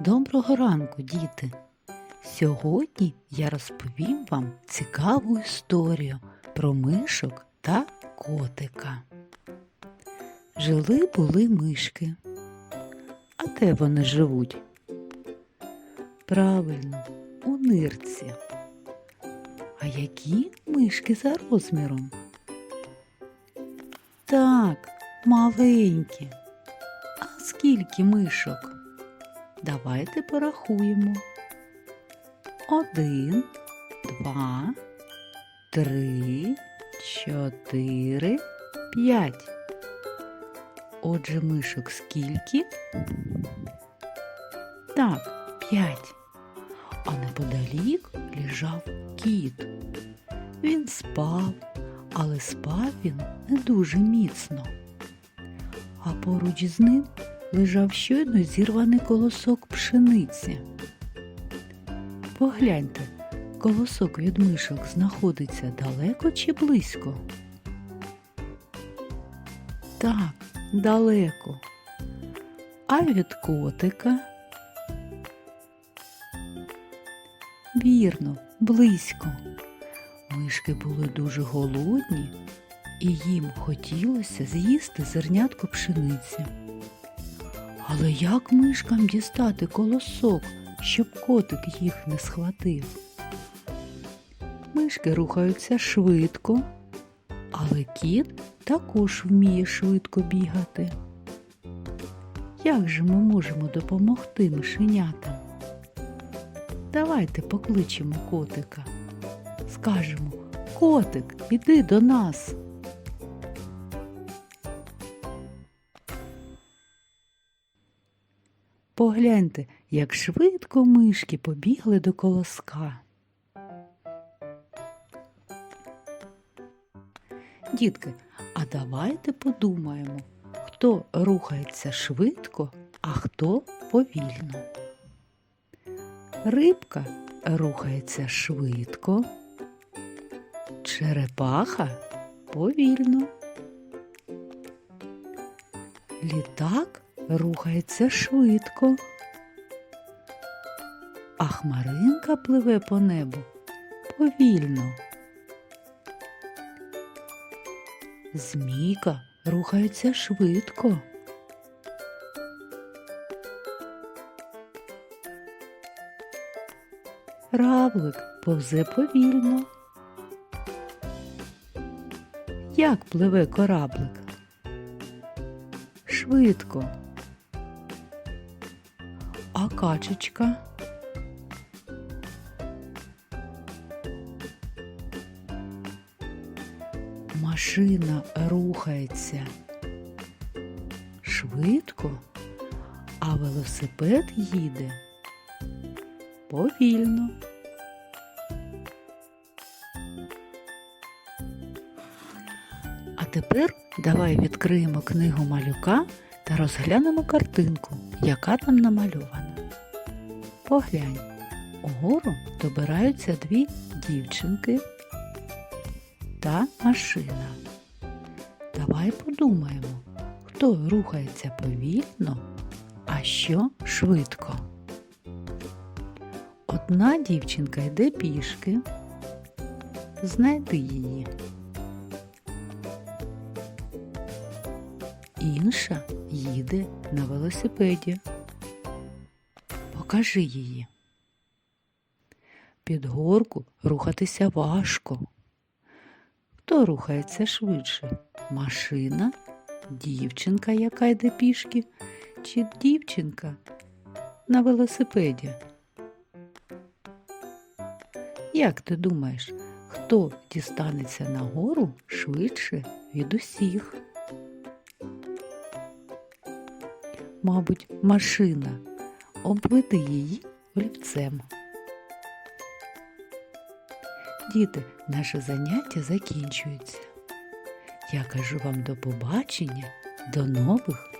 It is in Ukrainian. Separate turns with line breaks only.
Доброго ранку, діти! Сьогодні я розповім вам цікаву історію про мишок та котика. Жили були мишки. А де вони живуть? Правильно, у нирці. А які мишки за розміром? Так, маленькі. А скільки мишок? Давайте порахуємо. Один, два, три, чотири, п'ять. Отже, мишок скільки? Так, п'ять. А неподалік лежав кіт. Він спав, але спав він не дуже міцно. А поруч з ним лежав щойно зірваний колосок пшениці. Погляньте, колосок від мишок знаходиться далеко чи близько? Так, далеко. А від котика? Вірно, близько. Мишки були дуже голодні, і їм хотілося з'їсти зернятко пшениці. Але як мишкам дістати колосок, щоб котик їх не схватив? Мишки рухаються швидко, але кіт також вміє швидко бігати. Як же ми можемо допомогти мишенятам? Давайте покличемо котика. Скажемо Котик, іди до нас. Погляньте, як швидко мишки побігли до колоска. Дітки, а давайте подумаємо, хто рухається швидко, а хто повільно. Рибка рухається швидко, черепаха повільно. Літак рухається швидко, а хмаринка пливе по небу повільно. Змійка рухається швидко. Равлик повзе повільно. Як пливе кораблик? Швидко. А качечка? Машина рухається швидко, а велосипед їде повільно. А тепер давай відкриємо книгу малюка та розглянемо картинку, яка там намальована. Поглянь, угору добираються дві дівчинки та машина. Давай подумаємо, хто рухається повільно, а що швидко. Одна дівчинка йде пішки. Знайди її. Інша їде на велосипеді. Покажи її. Під горку рухатися важко. Хто рухається швидше? Машина, дівчинка, яка йде пішки, чи дівчинка на велосипеді? Як ти думаєш, хто дістанеться нагору швидше від усіх? Мабуть, машина. Оббити її олівцем. Діти, наше заняття закінчується. Я кажу вам до побачення, до нових